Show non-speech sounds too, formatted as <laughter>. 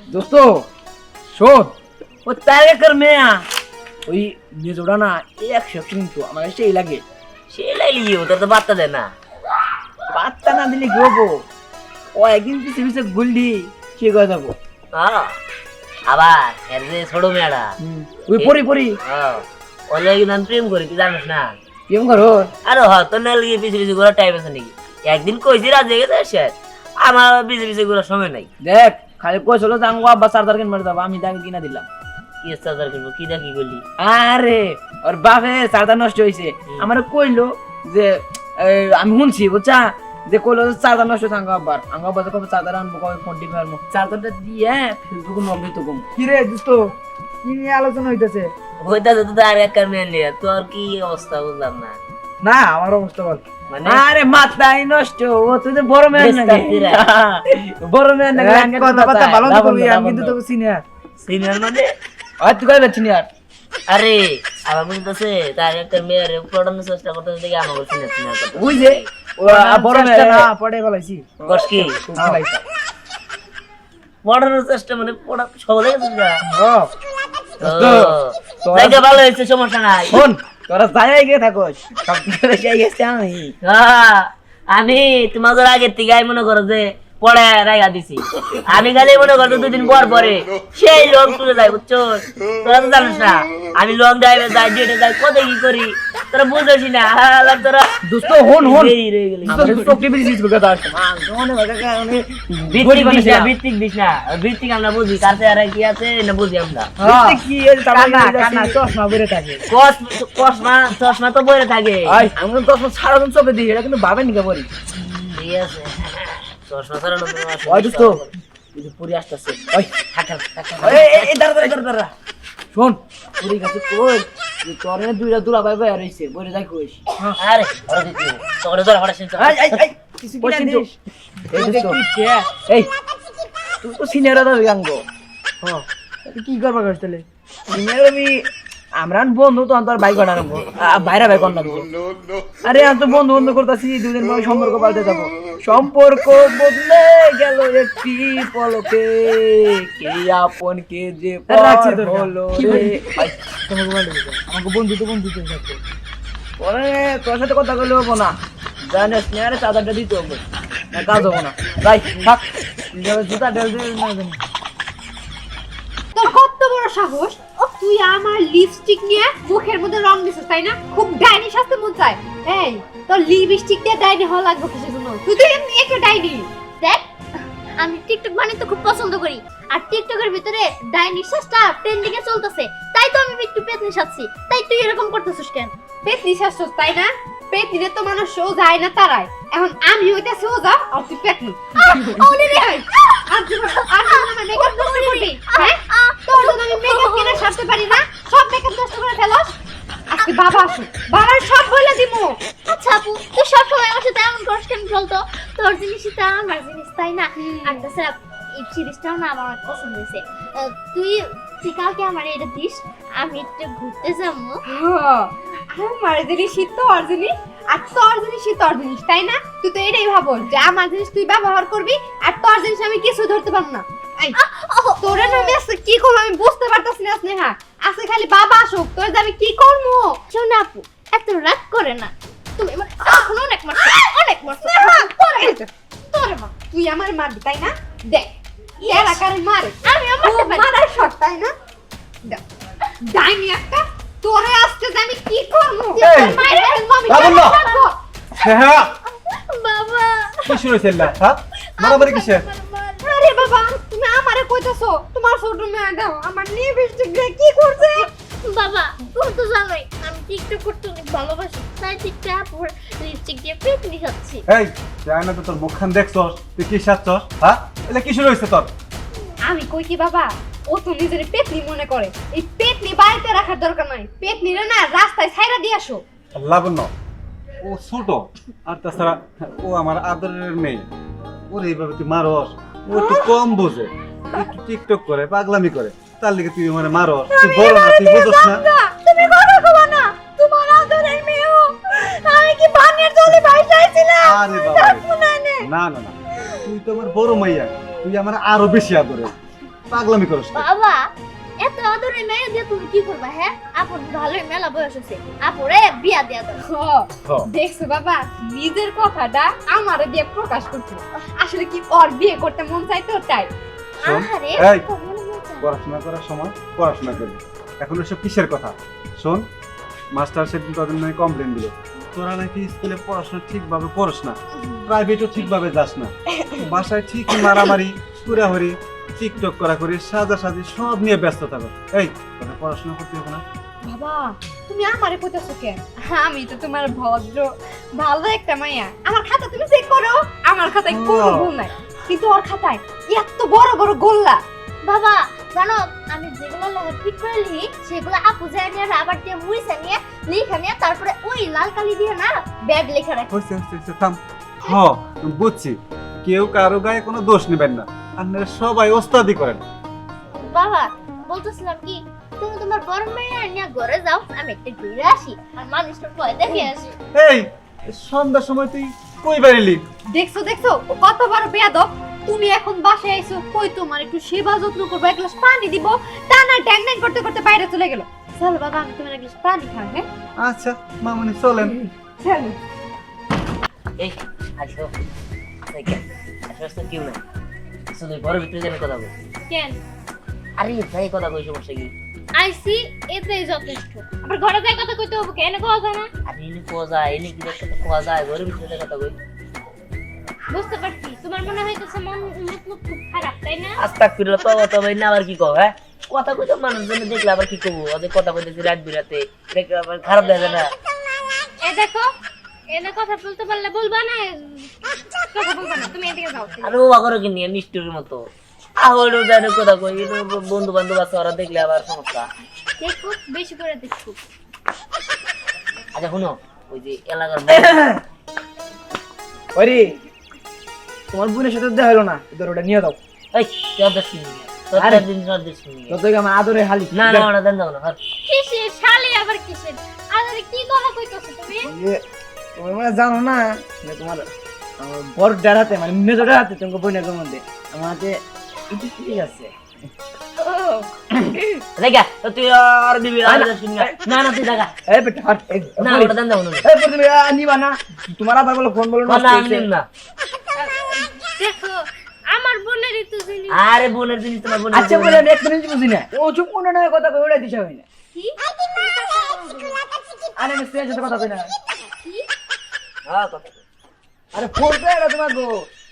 দোস্ত শোন ও তার একর মেয়া ওই মেজোটা না একশো কিন্তু আমার সেই লাগে সে লাইলি ওদের তো বার্তা দেয় না পাত্তা না দিলে কি হব ও একদিন পিছে পিছে গুলডি সে করে যাব হ্যাঁ। আবার এর যে ছোট মেয়েটা ওই পরি পরি হ্যাঁ, ওর লাগি আমি প্রেম করি তুই জানিস না কেমন করো আরে হ তোর না লিগে পিছে পিছে ঘোরার টাইম আছে নাকি একদিন কইছি জেগে যায় সে আমার পিছে পিছে ঘোরার সময় নাই দেখ খালি কই চলো জাঙ্গো আব্বা চার্জার কিনে মারি যাব আমি দামি কিনা দিলাম। কি চার্জার কিনবো কি দেখি করলি আরে ওর বাপে চার্জার নষ্ট হয়েছে আমার কইলো যে আমি শুনছি বুঝছা? যে কইলো যে চার্জার নষ্ট হয়েছে আঙ্গা আব্বার। আঙ্গা আব্বা কবে চার্জার আনব কবে ফোন টিপে আনব। চার্জারটা দিয়ে ফেসবুকে নকলি তো কম। কিরে দোস্ত কি নিয়ে আলোচনা হইতেছে? হইতাছে তো আর এক নিয়ে তোর কি অবস্থা বুঝলাম না। না আমার অবস্থা বল আরে মাথায় নষ্ট ও তুই বড় মেয়ে বেশ নাকি? <laughs> বড় মেয়ে নাকি কথা কথা ভালো তো করবি আমি কিন্তু তোকে না সিনিয়র মানে? আর তুই কই বেছিনি আর আরে আমার বলতেছে তার একটা মেয়ের পড়ানোর চেষ্টা করতেছে দেখে আমার বলছি না সিনিয়র কথা। ওই যে বড় মেয়ে। না পড়ে বলাইছি কস কি? পড়ানোর চেষ্টা মানে পড়া সহজে গেছিস না? ও ভালো হয়েছে সমস্যা নাই। শোন তোরা যাই গিয়ে থাকোস। সব গেছে আমি। হ্যাঁ, আমি তোমাদের আগে থেকে মনে করো যে পড়ে রাইগা দিছি। আমি খালি মনে দুদিন পর পরে সেই লং টুরে যাই বুঝছ? তোরা তো জানিস না আমি লং ড্রাইভে যাই ডেটে যাই কত কি করি? তোরা বুঝেছি না তোরা দোস্ত হন হন। ভিত্তিক দিস না ভিত্তিক আমরা বুঝি কাছে আর কি আছে না বুঝি আমরা। কি। কানা চশমা চশমা তো বইরে থাকে। আমি তো সারাদিন চোখে দিই এটা কিন্তু ভাবেন নিকে বলি ঠিক আছে। চশমা ছাড়ানো তো আসলে ওই দোস্ত এই যে পুরি আসতেছে। ওই। থাকা থাকা এই এই, এই দাঁড়া দাঁড়া দাঁড়া দাঁড়া। শোন। পুরি কাছে কই? যে তোর এনে দুইটা দুলা ভাই ভাই রইছে বইরে যাই কইস। আরে ওরা তোরে ধরে হড়া শুনছ আই আই আই কিছু কিনা দিস এই দোস্ত এই তুই তো সিনিয়র দাদা গাঙ্গ হ্যাঁ। কি করবা কইছ তাহলে? সিনিয়র আমি আমরা বন্ধু তো তোর বাইক ঘটা রাখব বাইরে বাইক অন্য আরে আমি তো বন্ধু বন্ধু করতেছি দুদিন পরে সম্পর্ক পাল্টে যাব সম্পর্ক বদলে গেল একটি পলকে কে আপন কে যে হলো আমাকে বন্ধু তো বন্ধু পরে তোর সাথে কথা বলে হব না জানিস না আরে চাদরটা দিতে হবে না কাজ হব না তাই থাক জুতা ডেল দিয়ে না জানি কত বড় সাহস তুই আমার লিপস্টিক নিয়ে মুখের মধ্যে রং দিছিস তাই না? খুব ডাইনি সাজতে মন চায়। এই তোর লিপস্টিক দিয়ে ডাইনি হওয়া লাগবে কিসের জন্য? তুই তো এমনি একটা ডাইনি। দেখ আমি টিকটক বানাতে খুব পছন্দ করি। আর টিকটকের ভিতরে ডাইনি শ্বাসটা ট্রেন্ডিং এ চলতেছে। তাই তো আমি একটু পেতনি সাজছি। তাই তুই এরকম করতেছিস কেন? পেতনি সাজছস তাই না? পেতনিরে তো মানুষ শো যায় না তারাই এখন আমি হইতাছি ওজা আর তুই পেতনি। ওরে রে আর জীবন আর জীবন আমার মেকআপ নষ্ট করবি হ্যাঁ? তোর আমি মেকআপ কিনে সারতে পারি না। সব মেকআপ নষ্ট করে ফেলস আজকে বাবা আসো বাবার সব বলে দিমু। আচ্ছা আপু তুই সব সময় আমার সাথে এমন করিস কেন বলতো? তোর জিনিসই তো আমার জিনিস তাই না? আর তাছাড়া এই সিরিজটাও না আমার পছন্দ হয়েছে। তুই তুই কালকে আমার এটা দিস আমি একটু ঘুরতে যাব। আমার জিনিস শীত জিনিস। আর তোর জিনিস শীত তোর জিনিস তাই না? তুই তো এটাই ভাবো যে আমার জিনিস তুই ব্যবহার করবি আর তোর জিনিস আমি কিছু ধরতে পারব না। তোরে না আমি কি করব আমি বুঝতে পারতাছি না স্নেহা। আজকে খালি বাবা আসুক তোর আমি কি করব? শোন আপু এত রাগ করে না। তুমি এখন অনেক মারছো অনেক মারছো। তোরে তোরে মা। তুই আমার মারবি তাই না? দেখ এরা কারে মারে? আমি আমার মারার শট তাই না? ডাইনি একটা তোরে আজকে আমি কি করব? এই, তোর মায়ের ফেলব আমি লাবণ্য। কেন মারবো? বাবা! কি শুরু হ্যাঁ মারামারি কিসের? কইতাছো? তোমার ছোট মেয়ে দাও আমার লিপস্টিক দিয়ে কি করছে? বাবা তুমি তো জানোই আমি টিকটক করতে অনেক ভালোবাসি তাই টিকটক আপুর লিপস্টিক দিয়ে পেতনি খাচ্ছি এই যাই না তো তোর মুখখান দেখছস? তুই কি সাজছস? হ্যাঁ? এলা কি শুরু হইছে তোর? আমি কই কি বাবা ও তো নিজের পেতনি মনে করে। এই পেতনি বাড়িতে রাখার দরকার নাই। পেতনিরে না রাস্তায় ছাইরা দিয়ে আসো। লাবণ্য ও ছোট আর তাছাড়া ও আমার আদরের মেয়ে। ওর এইভাবে তুই মারস? ও একটু কম বোঝে। টিকটক করে পাগলামি করে। তার লিগে তুই মানে মারো তুই বড় না তুই বুঝস না। তুমি কথা কবা না তোমার আদরের মেয়েও। আমি কি পানির জলে ভাইসাইছিলাম আরে বাবা না না না তুই তো আমার বড় মাইয়া তুই আমার আরও বেশি আদরে পাগলামি করস না। বাবা এত আদরে মেয়ে দিয়ে তুমি কি করবা হ্যাঁ? আপুর ভালোই মেলা বয়স হচ্ছে আপুরে বিয়া দিয়া দাও। হ। দেখছ বাবা নিজের কথাটা আমারে দিয়ে প্রকাশ করছিল আসলে কি ওর বিয়ে করতে মন চাইতো তাই। এই। মনে চায়। পড়াশোনা করার সময় পড়াশোনা করবি। এখন এসব কিসের কথা? শোন মাস্টার সেদিন তোদের নাকি কমপ্লেন দিল। তোরা নাকি স্কুলে পড়াশোনা ঠিকভাবে পড়স না প্রাইভেটও ঠিকভাবে যাস না। বাসায় ঠিকই মারামারি পুরাহরি টিকটক করা করি সাজাসাজি সব নিয়ে ব্যস্ত থাকো। এই তোদের পড়াশোনা করতে হবে না। বাবা তুমি আমারে কইতাছো কেন আমি তো তোমার ভদ্র ভালো একটা মাইয়া। আমার খাতা তুমি চেক করো আমার খাতায় কোনো ভুল নাই। কিন্তু ওর খাতায় এত বড় বড় গোল্লা। বাবা জানো আমি যেগুলো লেখা ঠিক করে লিখি সেগুলো আপু যায় নিয়ে রাবার দিয়ে মুড়িছে নিয়ে লিখে নিয়ে তারপরে ওই লাল কালি দিয়ে না ব্যাগ লিখে রাখি। হয়েছে হয়েছে, থাম। হ বুঝছি। কেউ কারও গায়ে কোনো দোষ নেবেন না। আপনারা সবাই ওস্তাদি করেন। বাবা বলতেছিলাম কি তুমি তোমার বড় মেয়ে নিয়ে ঘরে যাও আমি একটু ঘুরে আসি আর মানুষটা ভয় দেখে আসি। এই সন্ধ্যার সময় তুই কই বেরিলি দেখছ দেখছ ও কত বড় বেয়াদব। তুমি এখন বাসায় আইছো কই তোমার একটু সেবা যত্ন করব এক গ্লাস পানি দিব। তা না ট্যাং ট্যাং করতে করতে বাইরে চলে গেল। চল বাবা আমি তোমার এক গ্লাস পানি খাই হ্যাঁ? আচ্ছা মামনি চলেন। চল। এই আসো। আসো আসো কেউ নাই। শুধু ঘরের ভিতরে যেন কথা বল। কেন? আরে ভাই কথা কই সমস্যা কি আইসি এটাই যথেষ্ট আবার ঘরে যাই কথা কইতে হবে কেন কোয়া যায় না? আরে এনে কোয়া যায় এনে কি কথা কোয়া যায়? ঘরের ভিতরে কথা কই। বুঝতে পারছি। তোমার মনে হইতেছে মন মতলব খুব খারাপ তাই না? আস্তাক ফিরলো তো তো না আবার কি কও হ্যাঁ? কথা কইতে মানুষজন দেখলে আবার কি কবো? ওদের কথা কইতেছি রাত বিরাতে। দেখলে আবার খারাপ লাগে না। এ দেখো এনে কথা বলতে পারলে বলবা না কথা বলবা না। তুমি এদিকে যাও। আর ও আগরও কি নিয়ে নিষ্ঠুরের মতো? আহলো জানে কথা কই। বন্ধু বান্ধব আছে ওরা দেখলে আবার সমস্যা। দেখো বেশি করে দেখো আচ্ছা শুনো ওই যে এলাকার ওরে তোমার বোনের সাথে দেখা হলো না? এদের ওটা নিয়ে দাও এই চর্দাস কিনে আরে। দিন চর্দাস কিনে নিয়ে যত আমার আদরে হালি। না না ওটা দেন দাও না কিসের শালি আবার কিসের? আরে কি কথা কইতাছো তুমি? তুমি মানে জানো না মানে তোমার হাতে মানে হাতে তোমার বোনের মধ্যে ইটি ঠিক আছে দেখা তুই আর দিবি আর না না। না। তুই দেখা। এই বেটা হাট না ওটা দেন দাও না এই প্রথমে আ, নিবা না। তোমার আবার বলো ফোন বলো না না হয়েছে। আমি নিব না। দেখো আমার বোনেরই তো জিনিস আরে বোনের জিনিস তোমার বোনের আচ্ছা বলে বুঝি না। ও চুপ না কথা কই দিশা হয় না কি? আরে আমি স্ত্রীর কথা কই না। হ্যাঁ কথা আরে ফোন এটা তোমার গো